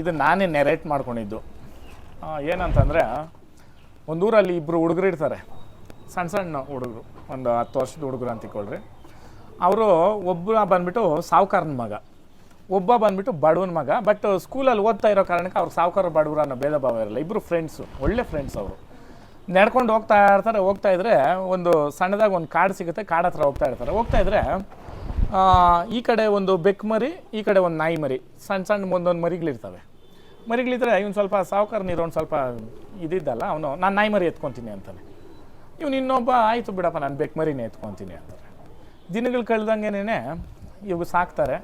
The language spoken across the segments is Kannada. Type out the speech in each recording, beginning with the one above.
ಇದು ನಾನೇ ನೆರೇಟ್ ಮಾಡ್ಕೊಂಡಿದ್ದು. ಏನಂತಂದರೆ ಒಂದು ಊರಲ್ಲಿ ಇಬ್ಬರು ಹುಡುಗರು ಇರ್ತಾರೆ. ಸಣ್ಣ ಸಣ್ಣ ಹುಡುಗರು ಒಂದು ಹತ್ತು ವರ್ಷದ ಹುಡುಗರು ಅಂತ ಇಟ್ಕೊಳ್ರಿ. ಅವರು ಒಬ್ಬ ಬಂದ್ಬಿಟ್ಟು ಸಾವುಕಾರನ ಮಗ ಒಬ್ಬ ಬಂದ್ಬಿಟ್ಟು ಬಡವನ ಮಗ ಬಟ್ ಸ್ಕೂಲಲ್ಲಿ ಓದ್ತಾ ಇರೋ ಕಾರಣಕ್ಕೆ ಅವ್ರು ಸಾವುಕಾರ ಬಡವರು ಅನ್ನೋ ಭೇದ ಭಾವ ಇರಲ್ಲ. ಇಬ್ಬರು ಫ್ರೆಂಡ್ಸು ಒಳ್ಳೆ ಫ್ರೆಂಡ್ಸ್ ಅವರು. ನಡ್ಕೊಂಡು ಹೋಗ್ತಾ ಇರ್ತಾರೆ ಹೋಗ್ತಾ ಇದ್ರೆ ಒಂದು ಸಣ್ಣದಾಗಿ ಒಂದು ಕಾಡು ಸಿಗುತ್ತೆ ಕಾಡು ಹತ್ರ ಹೋಗ್ತಾ ಇರ್ತಾರೆ. ಹೋಗ್ತಾ ಇದ್ರೆ ಆ, ಈ ಕಡೆ ಒಂದು ಬೆಕ್ಕು ಮರಿ, ಈ ಕಡೆ ಒಂದು ನಾಯಿ ಮರಿ. ಸಣ್ಣ ಸಣ್ಣ ಒಂದೊಂದು ಮರಿಗಳಿರ್ತವೆ. ಮರಿಗಳಿದ್ರೆ ಇವ್ನು ಸ್ವಲ್ಪ ಸಾವುಕಾರ ನೀರು ಒಂದು ಸ್ವಲ್ಪ ಇದಿದ್ದಲ್ಲ, ಅವನು, ನಾನು ನಾಯಿ ಮರಿ ಎತ್ಕೊತೀನಿ ಅಂತಾನೆ. ಇವ್ನು ಇನ್ನೊಬ್ಬ, ಆಯಿತು ಬಿಡಪ್ಪ, ನಾನು ಬೆಕ್ಕು ಮರಿನೇ ಎತ್ಕೊತೀನಿ ಅಂತಾರೆ. ದಿನಗಳು ಕಳೆದಂಗೆನೇ ಇವಾಗ ಸಾಕ್ತಾರೆ.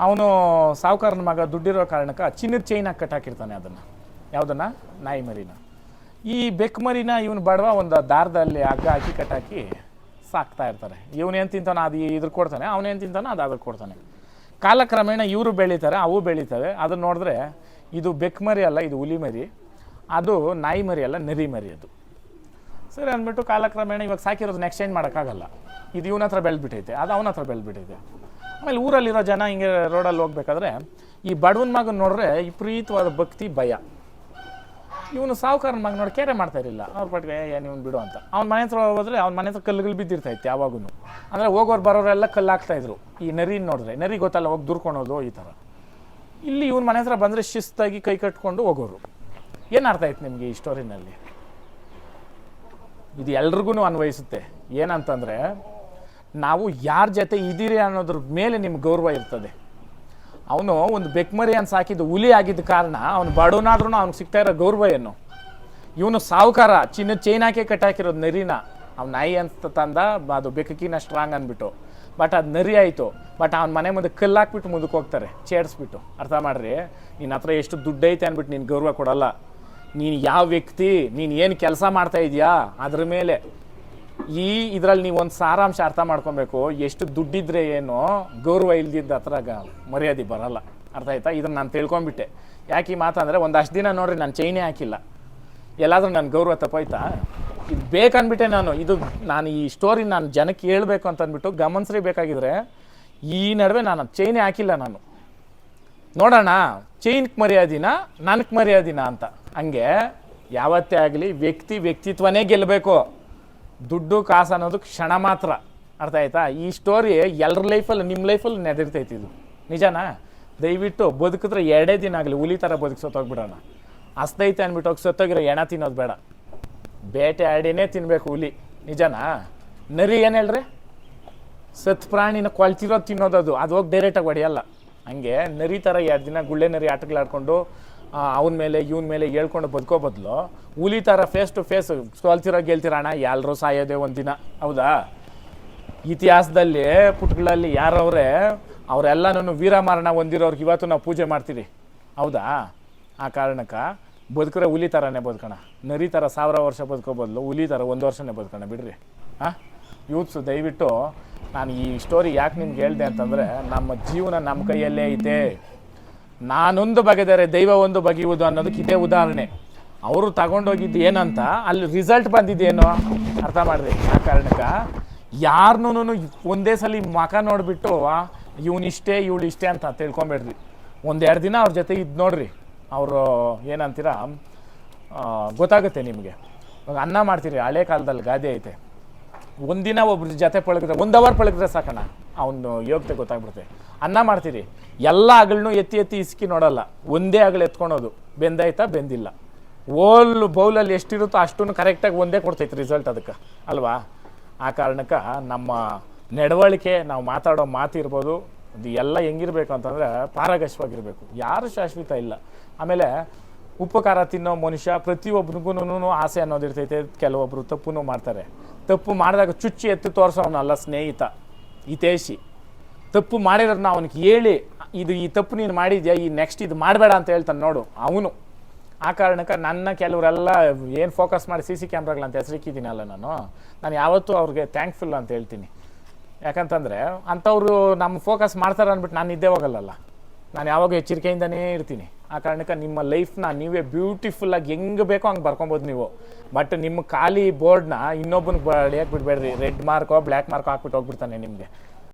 ಅವನು ಸಾವುಕಾರನ ಮಗ ದುಡ್ಡಿರೋ ಕಾರಣಕ್ಕೆ ಚಿನ್ನದ ಚೈನಾಗಿ ಕಟ್ಟಾಕಿರ್ತಾನೆ ಅದನ್ನು. ಯಾವುದನ್ನು? ನಾಯಿ ಮರಿನ. ಈ ಬೆಕ್ಕು ಮರಿನ ಇವನು ಬಡವ ಒಂದು ದಾರದಲ್ಲಿ ಹಗ್ಗ ಹಾಕಿ ಕಟ್ಟಾಕಿ ಸಾಕ್ತಾ ಇರ್ತಾರೆ. ಇವನೇನು ತಿಂತಾನೆ ಅದು ಇದ್ರ ಕೊಡ್ತಾನೆ ಅವನೇನು ತಿಂತಾನೆ ಅದು ಅದ್ರ ಕೊಡ್ತಾನೆ. ಕಾಲಕ್ರಮೇಣ ಇವರು ಬೆಳೀತಾರೆ, ಅವು ಬೆಳೀತವೆ. ಅದನ್ನ ನೋಡಿದ್ರೆ ಇದು ಬೆಕ್ಕು ಅಲ್ಲ, ಇದು ಹುಲಿ ಮರಿ ಅದು ನಾಯಿ ಮರಿ ಅಲ್ಲ ನರಿ ಮರಿ ಅದು. ಸರಿ ಅಂದ್ಬಿಟ್ಟು ಕಾಲಕ್ರಮೇಣ ಇವಾಗ ಸಾಕಿರೋದನ್ನ ಎಕ್ಸ್ಚೇಂಜ್ ಮಾಡೋಕ್ಕಾಗಲ್ಲ. ಇದು ಇವನ ಹತ್ರ ಬೆಳೆದ್ಬಿಟ್ಟೈತೆ ಅದು ಅವನ ಹತ್ರ ಬೆಳೆದ್ಬಿಟ್ಟೈತೆ ಆಮೇಲೆ ಊರಲ್ಲಿರೋ ಜನ ಹಿಂಗೆ ರೋಡಲ್ಲಿ ಹೋಗ್ಬೇಕಾದ್ರೆ ಈ ಬಡವನ ಮಗನ ನೋಡಿದ್ರೆ ವಿಪರೀತವಾದ ಭಕ್ತಿ, ಭಯ. ಇವನು ಸಾವುಕಾರನ ಮಗ ನೋಡಿ ಕೇರೆ ಮಾಡ್ತಾ ಇರಲಿಲ್ಲ. ಅವ್ರ ಪಟ್ಟಿಗೆ ಏನು ಇವ್ನು ಬಿಡು ಅಂತ. ಅವ್ನ ಮನೆ ಹತ್ರ ಹೋದ್ರೆ ಅವ್ನ ಮನೆ ಹತ್ರ ಕಲ್ಲುಗಳು ಬಿದ್ದಿರ್ತೈತೆ ಯಾವಾಗೂ ಅಂದರೆ ಹೋಗೋರು ಬರೋರೆಲ್ಲ ಕಲ್ಲು ಹಾಕ್ತಾ ಇದ್ರು. ಈ ನರಿ ನೋಡಿದ್ರೆ, ನರಿ ಗೊತ್ತಲ್ಲ, ಹೋಗಿ ದುರ್ಕೊಳೋದು ಈ ಥರ ಇಲ್ಲಿ ಇವನ ಮನೆ ಹತ್ರ ಬಂದರೆ ಶಿಸ್ತಾಗಿ ಕೈ ಕಟ್ಕೊಂಡು ಹೋಗೋರು. ಏನು ಅರ್ಥ ಆಯ್ತು ನಿಮಗೆ ಈ ಸ್ಟೋರಿನಲ್ಲಿ ಇದು ಎಲ್ರಿಗೂ ಅನ್ವಯಿಸುತ್ತೆ. ಏನಂತಂದರೆ, ನಾವು ಯಾರ ಜೊತೆ ಇದ್ದೀರಿ ಅನ್ನೋದ್ರ ಮೇಲೆ ನಿಮ್ಗೆ ಗೌರವ ಇರ್ತದೆ. ಅವನು ಒಂದು ಬೆಕ್ಮರಿ ಅಂತ ಸಾಕಿದ್ದು ಹುಲಿ ಆಗಿದ್ದ ಕಾರಣ ಅವನು ಬಡವನಾದ್ರೂ ಅವ್ನಿಗೆ ಸಿಗ್ತಾ ಇರೋ ಗೌರವ ಏನು ಇವನು ಸಾವುಕಾರ, ಚಿನ್ನ ಚೈನ್ ಹಾಕಿ ಕಟ್ಟಾಕಿರೋದು ನರಿನ. ಅವ್ನು ನಾಯಿ ಅಂತ ತಂದ, ಅದು ಬೆಕ್ಕಕ್ಕಿನ ಸ್ಟ್ರಾಂಗ್ ಅಂದ್ಬಿಟ್ಟು. ಬಟ್ ಅದು ನರಿ ಆಯಿತು. ಬಟ್ ಅವ್ನ ಮನೆ ಮುಂದೆ ಕಲ್ಲು ಹಾಕ್ಬಿಟ್ಟು ಮುಂದಕ್ಕೆ ಹೋಗ್ತಾರೆ ಚೇಡಿಸ್ಬಿಟ್ಟು ಅರ್ಥ ಮಾಡ್ರಿ? ನಿನ್ನ ಹತ್ರ ಎಷ್ಟು ದುಡ್ಡು ಐತೆ ಅಂದ್ಬಿಟ್ಟು ನೀನು ಗೌರವ ಕೊಡಲ್ಲ. ನೀನು ಯಾವ ವ್ಯಕ್ತಿ? ನೀನು ಏನು ಕೆಲಸ ಮಾಡ್ತಾ ಇದೆಯಾ? ಅದ್ರ ಮೇಲೆ. ಈ ಇದರಲ್ಲಿ ನೀವು ಒಂದು ಸಾರಾಂಶ ಅರ್ಥ ಮಾಡ್ಕೊಬೇಕು. ಎಷ್ಟು ದುಡ್ಡಿದ್ರೆ ಏನು, ಗೌರವ ಇಲ್ದಿದ್ದ ಹತ್ರ ಮರ್ಯಾದೆ ಬರಲ್ಲ. ಅರ್ಥ ಆಯ್ತಾ? ಇದನ್ನ ನಾನು ತಿಳ್ಕೊಂಬಿಟ್ಟೆ ಯಾಕೆ ಈ ಮಾತಂದರೆ ಒಂದಷ್ಟು ದಿನ ನೋಡ್ರಿ, ನಾನು ಚೈನೇ ಹಾಕಿಲ್ಲ. ಎಲ್ಲಾದರೂ ನನ್ನ ಗೌರವ ತಪ್ಪೋಯ್ತಾ? ಇದು ಬೇಕನ್ಬಿಟ್ಟೆ ನಾನು. ಇದು ನಾನು ಈ ಸ್ಟೋರಿ ನಾನು ಜನಕ್ಕೆ ಹೇಳ್ಬೇಕು ಅಂತ ಅಂದ್ಬಿಟ್ಟು ಗಮನಿಸ್ರಿ ಬೇಕಾಗಿದ್ರೆ, ಈ ನಡುವೆ ನಾನು ಚೈನೇ ಹಾಕಿಲ್ಲ ನಾನು. ನೋಡೋಣ ಚೈನ್ಗೆ ಮರ್ಯಾದಿನ ನನಗೆ ಮರ್ಯಾದಿನ ಅಂತ. ಹಂಗೆ ಯಾವತ್ತೇ ಆಗಲಿ ವ್ಯಕ್ತಿ ವ್ಯಕ್ತಿತ್ವನೇ ಗೆಲ್ಲಬೇಕು ದುಡ್ಡು ಕಾಸು ಅನ್ನೋದು ಕ್ಷಣ ಮಾತ್ರ. ಅರ್ಥ ಆಯ್ತಾ? ಈ ಸ್ಟೋರಿ ಎಲ್ಲರ ಲೈಫಲ್ಲಿ ನಿಮ್ಮ ಲೈಫಲ್ಲಿ ನೆದಿರ್ತೈತಿ ಇದು. ನಿಜನಾ? ದಯವಿಟ್ಟು ಬದುಕಿದ್ರೆ ಎರಡೇ ದಿನ ಆಗಲಿ, ಹುಲಿ ಥರ ಬದುಕಿ ಸತ್ತೋಗ್ಬಿಡೋಣ. ಅಸ್ತೈತೆ ಅಂದ್ಬಿಟ್ಟು ಹೋಗಿ ಸತ್ತೋಗಿರೋ ಎಣ ತಿನ್ನೋದು ಬೇಡ. ಬೇಟೆ ಆಡಿನೇ ತಿನ್ನಬೇಕು ಹುಲಿ. ನಿಜನಾ? ನರಿ ಏನು ಹೇಳ್ರಿ? ಸತ್ ಪ್ರಾಣಿನ ಕೊಳ್ತಿರೋದು ತಿನ್ನೋದು ಅದು. ಅದು ಹೋಗಿ ಡೈರೆಕ್ಟಾಗಿ ಹೊಡೆಯಲ್ಲ. ಹಂಗೆ ನರಿ ಥರ ಎರಡು ದಿನ ಗುಳ್ಳೆ ನರಿ ಆಟಗಳಾಡ್ಕೊಂಡು ಅವನ ಮೇಲೆ, ಇವನ ಮೇಲೆ ಹೇಳ್ಕೊಂಡು ಬದುಕೋ ಬದಲು ಹುಲಿ ಥರ ಫೇಸ್ ಟು ಫೇಸ್ ಸೋಲ್ತಿರೋ ಗೆಲ್ತಿರೋಣ ಎಲ್ಲರೂ ಸಾಯೋದೇ ಒಂದಿನ, ಹೌದಾ? ಇತಿಹಾಸದಲ್ಲಿ, ಪುಟಗಳಲ್ಲಿ ಯಾರವ್ರೆ, ಅವರೆಲ್ಲನೂ ವೀರಮರಣ ಹೊಂದಿರೋರ್ಗೆ ಇವತ್ತು ನಾವು ಪೂಜೆ ಮಾಡ್ತೀವಿ, ಹೌದಾ? ಆ ಕಾರಣಕ್ಕೆ ಬದುಕ್ರೆ ಹುಲಿ ಥರನೇ ಬದುಕೋಣ, ನರಿ ಥರ ಸಾವಿರ ವರ್ಷ ಬದುಕೋ ಬದಲು ಹುಲಿ ಥರ ಒಂದು ವರ್ಷನೇ ಬದುಕೋಣ, ಬಿಡ್ರಿ. ಹಾಂ ಯೂತ್ಸ್ ದಯವಿಟ್ಟು ನಾನು ಈ ಸ್ಟೋರಿ ಯಾಕೆ ನಿಮ್ಗೆ ಹೇಳ್ದೆ ಅಂತಂದರೆ, ನಮ್ಮ ಜೀವನ ನಮ್ಮ ಕೈಯಲ್ಲೇ ಐತೆ ನಾನೊಂದು ಬಗೆದರೆ ದೈವ ಒಂದು ಬಗೆಯುವುದು ಅನ್ನೋದಕ್ಕೆ ಇದೇ ಉದಾಹರಣೆ. ಅವರು ತಗೊಂಡೋಗಿದ್ದು ಏನಂತ, ಅಲ್ಲಿ ರಿಸಲ್ಟ್ ಬಂದಿದ್ದೇನೋ ಅರ್ಥ ಮಾಡಿದೆ, ಆ ಕಾರಣಕ್ಕೆ. ಯಾರನ್ನೂ ಒಂದೇ ಸಲ ಮಖ ನೋಡಿಬಿಟ್ಟು ಇವನಿಷ್ಟೇ ಇವಳು ಇಷ್ಟೇ ಅಂತ ತಿಳ್ಕೊಬೇಡ್ರಿ ಒಂದೆರಡು ದಿನ ಅವ್ರ ಜೊತೆ ಇದು ನೋಡ್ರಿ. ಅವರು ಏನಂತೀರ ಗೊತ್ತಾಗುತ್ತೆ ನಿಮಗೆ. ಇವಾಗ ಅನ್ನ ಮಾಡ್ತೀರಿ, ಹಳೆ ಕಾಲದಲ್ಲಿ ಗಾದೆ ಐತೆ. ಒಂದಿನ ಒಬ್ರ ಜೊತೆ ಪಳಗಿದ್ರೆ, ಒಂದು ಅವರ್ ಪಳಗಿದ್ರೆ ಸಾಕಣ್ಣ. ಅವನು ಯೋಗ್ಯತೆ ಗೊತ್ತಾಗ್ಬಿಡುತ್ತೆ. ಅನ್ನ ಮಾಡ್ತೀರಿ. ಎಲ್ಲ ಅಗಳನ್ನೂ ಎತ್ತಿ ಎತ್ತಿ ಇಸ್ಕಿ ನೋಡಲ್ಲ. ಒಂದೇ ಅಗಳು ಎತ್ಕೊಳೋದು. ಬೆಂದಾಯ್ತಾ? ಬೆಂದಿಲ್ಲ. ಓಲ್ ಬೌಲಲ್ಲಿ ಎಷ್ಟಿರುತ್ತೋ ಅಷ್ಟನ್ನು ಕರೆಕ್ಟಾಗಿ ಒಂದೇ ಕೊಡ್ತೈತೆ ರಿಸಲ್ಟ್ ಅದಕ್ಕೆ. ಅಲ್ವಾ? ಆ ಕಾರಣಕ್ಕೆ ನಮ್ಮ ನಡವಳಿಕೆ, ನಾವು ಮಾತಾಡೋ ಮಾತಿರ್ಬೋದು ಅದು ಎಲ್ಲ ಹೆಂಗಿರ್ಬೇಕು ಅಂತಂದರೆ ಪಾರಗಶವಾಗಿರಬೇಕು ಯಾರು ಶಾಶ್ವತ ಇಲ್ಲ. ಆಮೇಲೆ ಉಪಕಾರ ತಿನ್ನೋ ಮನುಷ್ಯ ಪ್ರತಿಯೊಬ್ಬನಿಗೂ ಆಸೆ ಅನ್ನೋದಿರ್ತೈತೆ ಕೆಲವೊಬ್ಬರು ತಪ್ಪು ಮಾಡ್ತಾರೆ. ತಪ್ಪು ಮಾಡಿದಾಗ ಚುಚ್ಚಿ ಎತ್ತು ತೋರಿಸೋನಲ್ಲ ಸ್ನೇಹಿತ ಹಿತೇಶಿ ತಪ್ಪು ಮಾಡಿರೋದನ್ನ ಅವನಿಗೆ ಹೇಳಿ. ಇದು ಈ ತಪ್ಪು ನೀನು ಮಾಡಿದ್ಯಾ? ಈ ನೆಕ್ಸ್ಟ್ ಇದು ಮಾಡಬೇಡ ಅಂತ ಹೇಳ್ತಾನೆ ನೋಡು, ಅವನು. ಆ ಕಾರಣಕ್ಕೆ ನನ್ನ ಕೆಲವರೆಲ್ಲ ಏನು ಫೋಕಸ್ ಮಾಡಿ ಸಿ ಸಿ ಕ್ಯಾಮ್ರಾಗಳಂತ ಹೆಸರಿಕ್ಕಿದ್ದೀನಲ್ಲ ನಾನು. ನಾನು ಯಾವತ್ತೂ ಅವ್ರಿಗೆ ಥ್ಯಾಂಕ್ಫುಲ್ ಅಂತ ಹೇಳ್ತೀನಿ. ಯಾಕಂತಂದರೆ ಅಂಥವ್ರು ನಮ್ಮ ಫೋಕಸ್ ಮಾಡ್ತಾರೆ ಅಂದ್ಬಿಟ್ಟು ನಾನು ಇದ್ದೇ ಹೋಗಲ್ಲಲ್ಲ. ನಾನು ಯಾವಾಗ ಎಚ್ಚರಿಕೆಯಿಂದನೇ ಇರ್ತೀನಿ. ಆ ಕಾರಣಕ್ಕೆ ನಿಮ್ಮ ಲೈಫ್ನ ನೀವೇ ಬ್ಯೂಟಿಫುಲ್ಲಾಗಿ ಹೆಂಗೆ ಬೇಕೋ ಹಂಗೆ ಬರ್ಕೊಬೋದು ನೀವು. ಬಟ್ ನಿಮ್ಮ ಖಾಲಿ ಬೋರ್ಡ್ನ ಇನ್ನೊಬ್ಬನಿಗೆ ಬಡಿಯಕ್ಕೆ ಬಿಡಬೇಡ್ರಿ. ರೆಡ್ ಮಾರ್ಕೋ ಬ್ಲ್ಯಾಕ್ ಮಾರ್ಕೋ ಹಾಕ್ಬಿಟ್ಟು ಹೋಗ್ಬಿಡ್ತಾನೆ ನಿಮಗೆ.